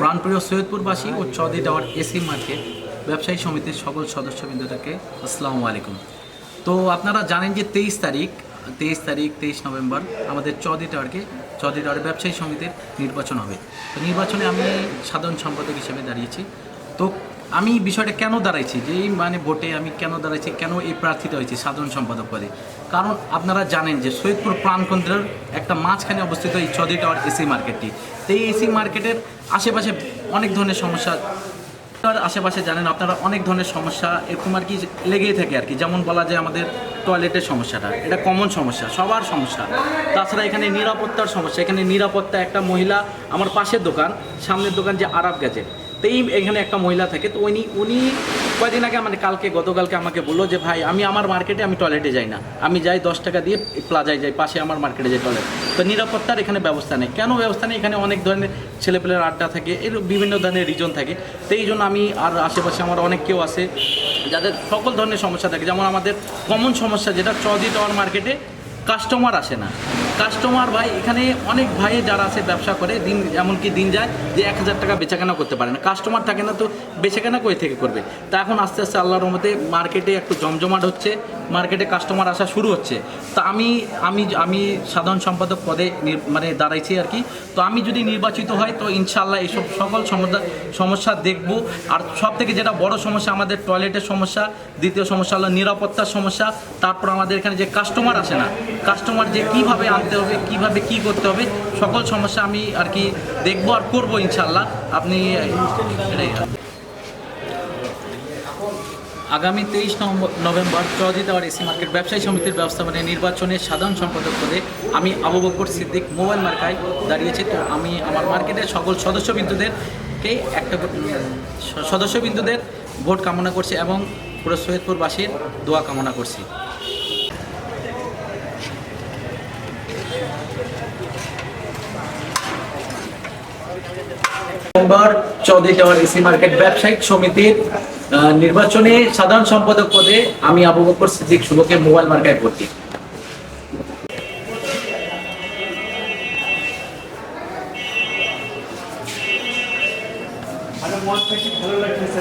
প্রাণপ্রিয় সৈয়দপুরবাসী ও চৌধুরী টাওয়ার এসি মার্কেট, ব্যবসায়ী সমিতির সকল সদস্যবৃন্দটাকে আসসালামু আলাইকুম। তো আপনারা জানেন যে তেইশ তারিখ তেইশ তারিখ, তেইশ নভেম্বর আমাদের চৌধুরী টাওয়ারকে চৌধুরী টাওয়ার ব্যবসায়ী সমিতির নির্বাচন হবে। তো নির্বাচনে আমি সাধারণ সম্পাদক হিসেবে দাঁড়িয়েছি। তো আমি বিষয়টা কেন দাঁড়াইছি? যে মানে ভোটে আমি কেন দাঁড়াইছি? কেন এই প্রার্থিত হয়েছি সাধারণ সম্পাদক পদে? কারণ আপনারা জানেন যে সৈয়দপুর প্রাণকেন্দ্রের একটা মাঝখানে অবস্থিত এই চৌধুরী টাওয়ার এসি মার্কেটটি। তো এই এসি মার্কেটের আশেপাশে অনেক ধরনের সমস্যা আশেপাশে জানেন আপনারা অনেক ধরনের সমস্যা এরকম আর কি লেগেই থাকে আর কি। যেমন বলা যায় আমাদের টয়লেটের সমস্যাটা। এটা কমন সমস্যা, সবার সমস্যা। তাছাড়া এখানে নিরাপত্তার সমস্যা। এখানে নিরাপত্তা একটা মহিলা আমার পাশের দোকান, সামনের দোকান যে আরব গ্যাজেট। তো এই এখানে একটা মহিলা থাকে, তো উনি উনি কয়দিন আগে মানে কালকে, গতকালকে আমাকে বলল যে, ভাই, আমি আমার মার্কেটে আমি টয়লেটে যাই না। আমি যাই দশ টাকা দিয়ে প্লাজায় যাই, পাশে আমার মার্কেটে যাই টয়লেট তো নিরাপত্তার এখানে ব্যবস্থা নেই। কেন ব্যবস্থা নেই? এখানে অনেক ধরনের ছেলেপেলের আড্ডা থাকে, এর বিভিন্ন ধরনের রিজন থাকে। এই জন্য আমি আর আশেপাশে আমার অনেক কেউ আছে, যাদের সকল ধরনের সমস্যা থাকে। যেমন আমাদের কমন সমস্যা যেটা চৌধুরী টাওয়ার মার্কেটে কাস্টমার আসে না। কাস্টমার ভাই, এখানে অনেক ভাই যারা আছে, ব্যবসা করে, দিন, এমনকি দিন যায় যে এক হাজার টাকা বেচাকেনা করতে পারে না। কাস্টমার থাকে না তো, বেচাকেনা কই থেকে করবে? তা এখন আস্তে আস্তে আল্লাহর রহমতে মার্কেটে একটু জমজমাট হচ্ছে, মার্কেটে কাস্টমার আসা শুরু হচ্ছে। তা আমি আমি আমি সাধারণ সম্পাদক পদে মানে দাঁড়াইছি আর কি। তো আমি যদি নির্বাচিত হয় তো ইনশাল্লাহ এইসব সকল সমস্যা সমস্যা দেখব। আর সব থেকে যেটা বড় সমস্যা, আমাদের টয়লেটের সমস্যা, দ্বিতীয় সমস্যা হলো নিরাপত্তার সমস্যা। তারপর আমাদের এখানে যে কাস্টমার আসে না কাস্টমার যে কীভাবে আনতে হবে, কীভাবে কি করতে হবে, সকল সমস্যা আমি আর কি দেখব আর করব ইনশাল্লাহ আপনি আগামী তেইশ November Chowdhury tower AC market ব্যবসায়ী সমিতির ব্যবস্থাপনায় নির্বাচনের সাধারণ সম্পাদক পদে আমি আবু বকর সিদ্দিক মোবাইল মার্কায় দাঁড়িয়েছি। তো আমি আমার মার্কেটের সকল সদস্যবিন্দুদেরকে একটা সদস্যবিন্দুদের ভোট কামনা করছি এবং পুরো সৈয়দপুরবাসীর দোয়া কামনা করছি। November Chowdhury tower AC market ব্যবসায়িক সমিতির আহ, নির্বাচনে সাধারণ সম্পাদক পদে আমি আবু বকর সিদ্দিক শুভকে মোবাইল মন থেকে ভালো লাগতেছে